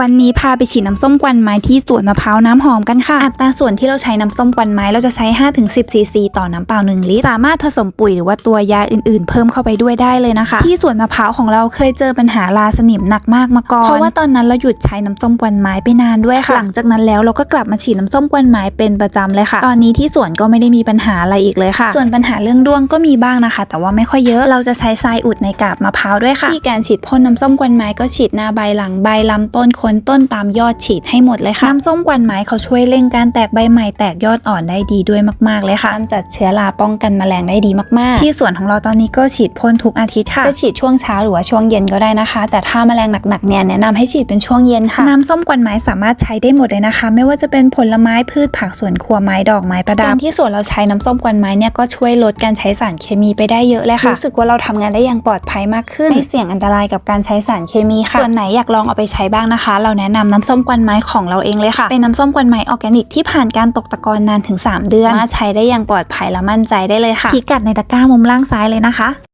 วันนี้พาไปฉีดน้ำส้มกวันไม้ที่สวนมะพร้าวน้ำหอมกันค่ะ อัตราส่วนที่เราใช้น้ำส้มกวันไม้เราจะใช้ 5-10ซีซีต่อน้ำเปล่า 1 ลิตร สามารถผสมปุ๋ยหรือว่าตัวยาอื่นๆ เพิ่มเข้าไปด้วยได้เลยนะคะ ที่สวนมะพร้าวของเราเคยเจอปัญหาราสนิมหนักมากมาก่อน เพราะว่าตอนนั้นเราหยุดใช้น้ำส้มกวันไม้ไปนานด้วยค่ะ หลังจากนั้นแล้วเราก็กลับมาฉีดน้ำส้มกวันไม้เป็นประจำเลยค่ะ ตอนนี้ที่สวนก็ไม่ได้มีปัญหาอะไรอีกเลยค่ะ ส่วนปัญหาเรื่องด้วงก็มีบ้างนะคะ แต่ว่าไม่ค่อยเยอะ เราจะใช้ทรายอุดในกาบมะพร้าวด้วยค่ะที่การฉีดพ่นน้ำส้มกวันไม้ก็ฉีดหน้าใบหลังใบลำต้นโคนต้นตามยอดฉีดให้หมดเลยค่ะน้ำส้มกวันไม้เขาช่วยเร่งการแตกใบใหม่แตกยอดอ่อนได้ดีด้วยมากๆเลยค่ะกำจัดเชื้อราป้องกันแมลงได้ดีมากๆ ที่สวนของเราตอนนี้ก็ฉีดพ่นทุกอาทิตย์ค่ะจะฉีดช่วงเช้าหรือว่าช่วงเย็นก็ได้นะคะ แต่ถ้าแมลงหนักๆเนี่ยแนะนำให้ฉีดเป็นช่วงเย็นค่ะน้ำส้มกวันไม้สามารถใช้ได้หมดเลยนะคะ ไม่ว่าจะเป็นผลไม้พืชผักสวนครัวไม้ดอกไม้ประดับการที่สวนเราใช้น้ำส้มกวันไม้เนี่ยก็ช่วยลดการใช้สารเคมีไปได้เยอะเลยค่ะรู้สึกว่าเราทำงานได้อย่างปลอดภัยมากขึ้นไม่เสี่ยงอันตรายกับการใช้สารเคมีค่ะส่วนไหนอยากลองเอาไปใช้บ้างนะคะเราแนะนำน้ำส้มกวันไม้ของเราเองเลยค่ะ เป็นน้ำส้มกวันไม้ออร์แกนิกที่ผ่านการตกตะกอนนานถึง 3 เดือนมาใช้ได้อย่างปลอดภัยและมั่นใจได้เลยค่ะพิกัดในตะกร้ามุมล่างซ้ายเลยนะคะ